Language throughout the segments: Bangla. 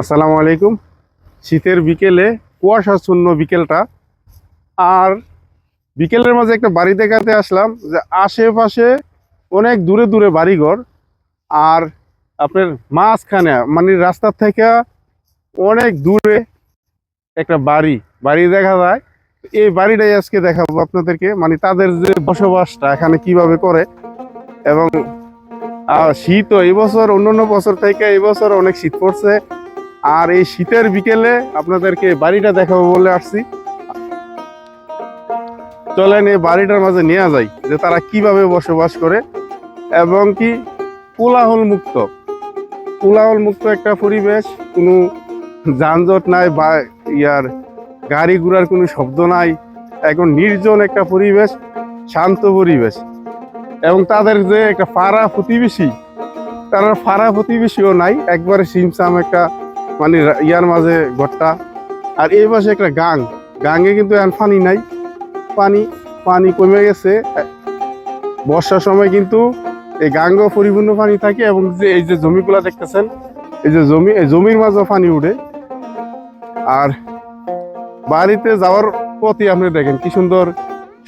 আসসালামু আলাইকুম। শীতের বিকেলে কুয়াশাচ্ছন্ন বিকেলটা। আর বিকেলের মাঝে একটা বাড়ি দেখাতে আসলাম যে আশেপাশে অনেক দূরে দূরে বাড়িঘর। আর আপনার মাঝখানে মানে রাস্তার থেকে অনেক দূরে একটা বাড়ি। বাড়ি দেখা যায়। এই বাড়িটাই আজকে দেখাবো আপনাদেরকে। মানে তাদের যে বসবাসটা এখানে কীভাবে করে। এবং শীতও এই বছর, অন্যান্য বছর থেকে এই বছর অনেক শীত পড়ছে। আর এই শীতের বিকেলে আপনাদেরকে বাড়িটা দেখাবো বলে আসছি। চলেন এই বাড়িটার মাঝে নিয়ে যাই, যে তারা কীভাবে বসবাস করে এবং কি কোলাহল মুক্ত। কোলাহল মুক্ত একটা পরিবেশ, কোনো যানজট নাই বা ইয়ার গাড়ি ঘোড়ার কোনো শব্দ নাই, এখন নির্জন একটা পরিবেশ, শান্ত পরিবেশ। এবং তাদের যে একটা পাড়া প্রতিবেশী, তারা পাড়া প্রতিবেশীও নাই, একবারে সিমসাম একটা মানে ইয়ার মাঝে ঘরটা আর এই পাশে একটা গাং। গাঙে কিন্তু এখন পানি নাই। পানি পানি কমে গেছে। বর্ষার সময় কিন্তু এই গাঙ্গ পরিপূর্ণ পানি থাকে এবং যে এই যে জমিগুলো দেখতেছেন, এই যে জমি, এই জমির মাঝে পানি উঠে। আর বাড়িতে যাওয়ার পথে আপনি দেখেন কি সুন্দর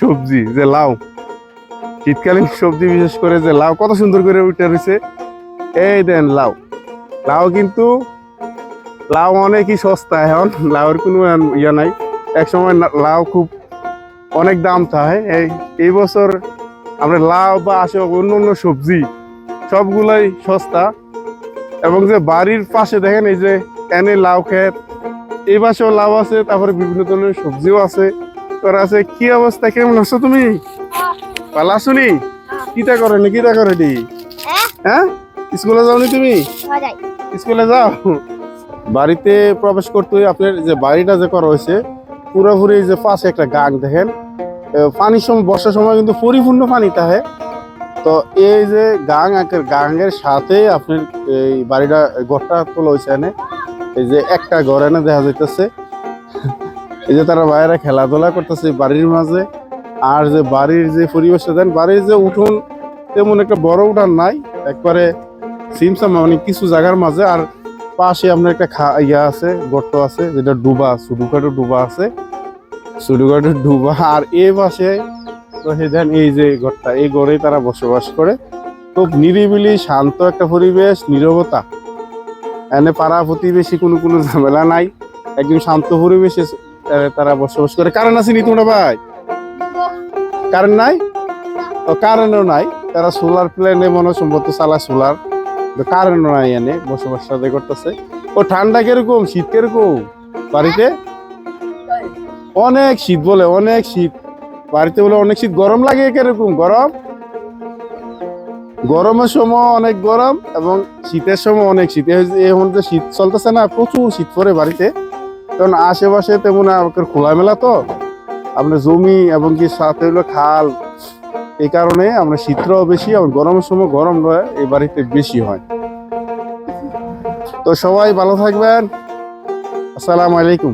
সবজি, যে লাউ। শীতকালীন সবজি, বিশেষ করে যে লাউ, কত সুন্দর করে উঠে রয়েছে। এই দেন লাউ। লাউ কিন্তু লাউ অনেকই সস্তা এখন লাউর কোনো ইয়ে নাই। এক সময় লাউ খুব অনেক দাম থাকে এই এই বছর আমরা লাউ বা আসে অন্য অন্য সবজি সবগুলাই সস্তা। এবং যে বাড়ির পাশে দেখেন এই যে এনে লাউ ক্ষেত এই পাশেও লাউ আছে তারপরে বিভিন্ন ধরনের সবজিও আছে। তোর আছে কি অবস্থা? কেমন আছো তুমি? ভালো আছো নি? কিতা করে নি? কিতা করে দি হ্যাঁ? স্কুলে যাও নি তুমি স্কুলে যাও? বাড়িতে প্রবেশ করতে আপনার যে বাড়িটা যে করা হয়েছে, পুরোপুরি যে পাশে একটা গাং দেখেন। পানির সময় বর্ষার সময় কিন্তু পরিপূর্ণ পানি থাকে তো এই যে গাং, একের গাঙের সাথে আপনার এই বাড়িটা, ঘরটা তোলা হয়েছে এনে এই যে একটা ঘর এনে দেখা যাইতেছে। এই যে তারা বাইরে খেলাধুলা করতেছে বাড়ির মাঝে। আর যে বাড়ির যে পরিবেশটা, দেন বাড়ির যে উঠোন তেমন একটা বড় উঠান নাই। একবারে সিমসাম মানে কিছু জায়গার মাঝে। আর পাশে আপনার একটা খা ইয়া আছে, গর্ত আছে, যেটা ডুবা ছোটখাটো ডুবা আছে। ছোটখাটো ডুবা, আর এ পাশে দেন এই যে ঘরটা এই ঘরেই তারা বসবাস করে। খুব নিরিবিলি শান্ত একটা পরিবেশ, নীরবতা। এনে পাড়া প্রতিবেশী কোনো কোনো ঝামেলা নাই। একদম শান্ত পরিবেশে তারা বসবাস করে। কারণ আছে নি তোমরা ভাই? কারেন্ট নাই? ও কারেন্টও নাই। তারা সোলার প্লেনে মনে সম্ভবত চালা সোলার কারেন্টও নাই এনে বসবাস সাথে করতেছে। ও ঠান্ডা কীরকম? শীত কীরকম? বাড়িতে? অনেক শীত বলে, অনেক শীত। বাড়িতে বলে অনেক শীত। গরম লাগে কীরকম? গরম? গরমের সময় অনেক গরম এবং শীতের সময় অনেক শীত। এখন যে শীত চলতেছে না, প্রচুর শীত পড়ে বাড়িতে। কারণ আশেপাশে তেমন খোলামেলা তো। আপনার জমি এবং কি সাথে খাল এই কারণে আমরা শীতটাও বেশি এবং গরমের সময় গরম এই বাড়িতে বেশি হয়। তো সবাই ভালো থাকবেন। আসসালামু আলাইকুম।